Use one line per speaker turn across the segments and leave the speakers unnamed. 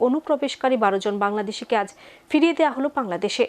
অনুপ্রবেশকারী বারো জন বাংলাদেশিকে আজ ফিরিয়ে দেওয়া হলো বাংলাদেশে।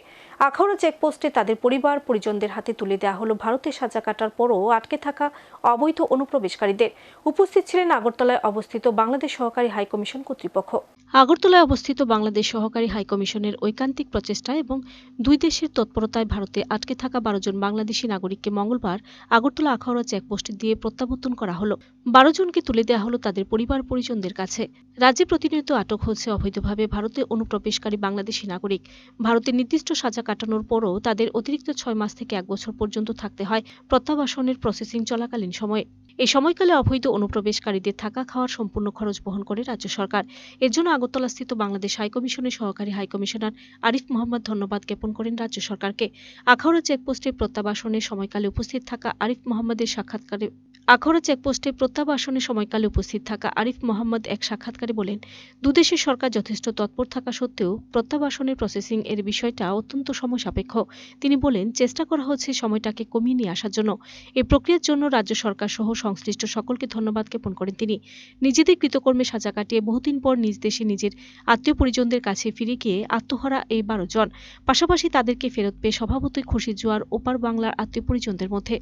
আখাউড়া চেকপোস্টে তাদের পরিবার, পরিজনদের হাতে তুলে দেওয়া হলো ভারতের সাজা কাটার পরও আটকে থাকা অবৈধ অনুপ্রবেশকারীদের। উপস্থিত ছিলেন আগরতলায় অবস্থিত বাংলাদেশ সহকারী হাইকমিশন কর্তৃপক্ষ। আগরতলায় অবস্থিত বাংলাদেশ সহকারী হাইকমিশনের ঐকান্তিক প্রচেষ্টা এবং দুই দেশের তৎপরতায় ভারতে আটকে থাকা বারো জন বাংলাদেশি নাগরিককে মঙ্গলবার আগরতলা আখাউড়া চেকপোস্টে দিয়ে প্রত্যাবর্তন করা হলো। বারো জনকে তুলে দেওয়া হলো তাদের পরিবার, পরিজনদের কাছে। রাজ্যে প্রতিনিয়ত আটক হচ্ছে অবৈধভাবে ভারতে অনুপ্রবেশকারী বাংলাদেশি নাগরিক। ভারতের নির্দিষ্ট সাজা কাটানোর পরও তাদের অতিরিক্ত ছয় মাস থেকে এক বছর পর্যন্ত থাকতে হয় প্রত্যাবাসনের প্রসেসিং চলাকালীন সময়ে। এই সময়কালে অবৈধ অনুপ্রবেশকারীদের থাকা খাওয়ার সম্পূর্ণ খরচ বহন করে রাজ্য সরকার। এর জন্য আগরতলাস্থিত বাংলাদেশ হাইকমিশনের সহকারী হাইকমিশনার আরিফ মোহাম্মদ ধন্যবাদ জ্ঞাপন করেন রাজ্য সরকারকে। আখাউড়া চেকপোস্টে প্রত্যাবাসনের সময়কালে উপস্থিত থাকা আরিফ মোহাম্মদের সাক্ষাৎকারে আখাউড়া চেকপোস্টে প্রত্যাবাসনের সময়কালে উপস্থিত থাকা আরিফ মোহাম্মদ এক সাক্ষাৎকারে বলেন, দুদেশের সরকার যথেষ্ট তৎপর থাকা সত্ত্বেও প্রত্যাবাসনের প্রসেসিং এর বিষয়টা অত্যন্ত সময় সাপেক্ষ তিনি বলেন, চেষ্টা করা হচ্ছে সময়টাকে কমিয়ে নিয়ে আসার জন্য। এই প্রক্রিয়ার জন্য রাজ্য সরকার সহ সংশ্লিষ্ট সকলকে ধন্যবাদ জ্ঞাপন করেন তিনি। নিজেদের কৃতকর্মে সাজা কাটিয়ে বহুদিন পর নিজ দেশে নিজের আত্মীয় পরিজনদের কাছে ফিরে গিয়ে আত্মহারা এই বারো জন। পাশাপাশি তাদেরকে ফেরত পেয়ে স্বভাবতই খুশি জোয়ার ওপার বাংলার আত্মীয় পরিজনদের মধ্যে।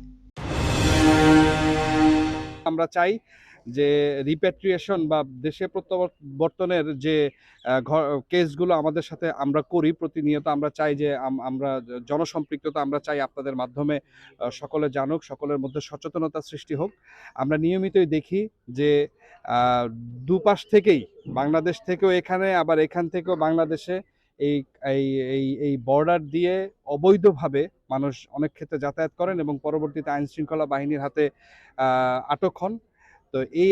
আমরা চাই যে রিপ্যাট্রিয়েশন বা দেশে প্রত্যাবর্তনের যে কেসগুলো আমাদের সাথে আমরা করি প্রতিনিয়ত, আমরা চাই যে আমরা জনসম্পৃক্ততা আমরা চাই আপনাদের মাধ্যমে সকলে জানুক, সকলের মধ্যে সচেতনতা সৃষ্টি হোক। আমরা নিয়মিতই দেখি যে দুপাশ থেকেই, বাংলাদেশ থেকেও এখানে, আবার এখান থেকেও বাংলাদেশে এই এই এই বর্ডার দিয়ে অবৈধভাবে মানুষ অনেক ক্ষেত্রে যাতায়াত করেন এবং পরবর্তীতে আইন শৃঙ্খলা বাহিনীর হাতে আটক হন। তো এই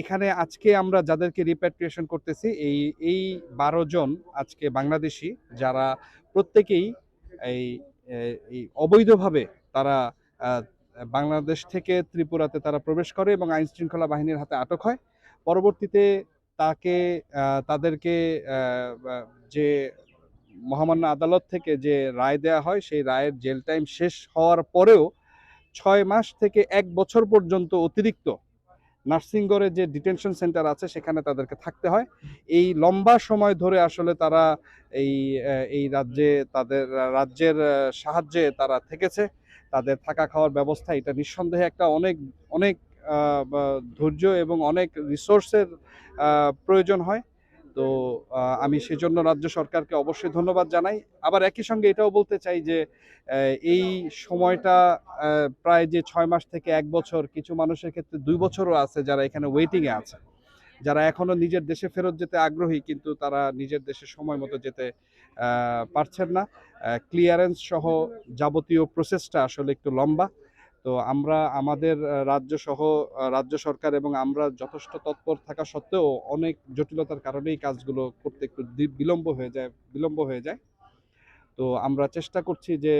এখানে আজকে আমরা যাদেরকে রিপ্যাট্রিয়েশন করতেছি, এই এই বারো জন আজকে বাংলাদেশি যারা প্রত্যেকেই এই এই অবৈধভাবে তারা বাংলাদেশ থেকে ত্রিপুরাতে তারা প্রবেশ করে এবং আইন শৃঙ্খলা বাহিনীর হাতে আটক হয়। পরবর্তীতে তাকে তাদেরকে যে মহামান্য আদালত থেকে যে রায় দেয়া হয়, সেই রায়ের জেল টাইম শেষ হওয়ার পরেও ছয় মাস থেকে এক বছর পর্যন্ত অতিরিক্ত নার্সিংগড়ে যে ডিটেনশন সেন্টার আছে, সেখানে তাদেরকে থাকতে হয়। এই লম্বা সময় ধরে আসলে তারা এই এই রাজ্যে তাদের, রাজ্যের সাহায্যে তারা থেকেছে। তাদের থাকা খাওয়ার ব্যবস্থা এটা নিঃসন্দেহে একটা অনেক অনেক ধৈর্য এবং অনেক রিসোর্সের প্রয়োজন হয়। তো আমি সেজন্য রাজ্য সরকারকে অবশ্যই ধন্যবাদ জানাই। আবার একই সঙ্গে এটাও বলতে চাই যে এই সময়টা প্রায় যে ছয় মাস থেকে এক বছর কিছু মানুষের ক্ষেত্রে দুই বছরও আছে যারা এখানে ওয়েটিংয়ে আছে। যারা এখনও নিজের দেশে ফেরত যেতে আগ্রহী কিন্তু তারা নিজের দেশে সময় মতো যেতে পারছেন না। ক্লিয়ারেন্স সহ যাবতীয় প্রসেসটা আসলে একটু লম্বা। তো আমরা আমাদের রাজ্য সহ রাজ্য সরকার এবং আমরা যথেষ্ট তৎপর থাকা সত্ত্বেও অনেক জটিলতার কারণে এই কাজগুলো করতে একটু বিলম্ব হয়ে যায়, বিলম্ব হয়ে যায়। তো আমরা চেষ্টা করছি যে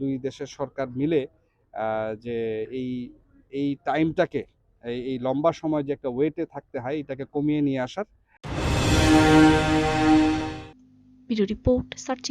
দুই দেশের সরকার মিলে যে এই এই টাইমটাকে, এই লম্বা সময় যে একটা ওয়েটে থাকতে হয়, এটাকে কমিয়ে নিয়ে আসার।
Report, search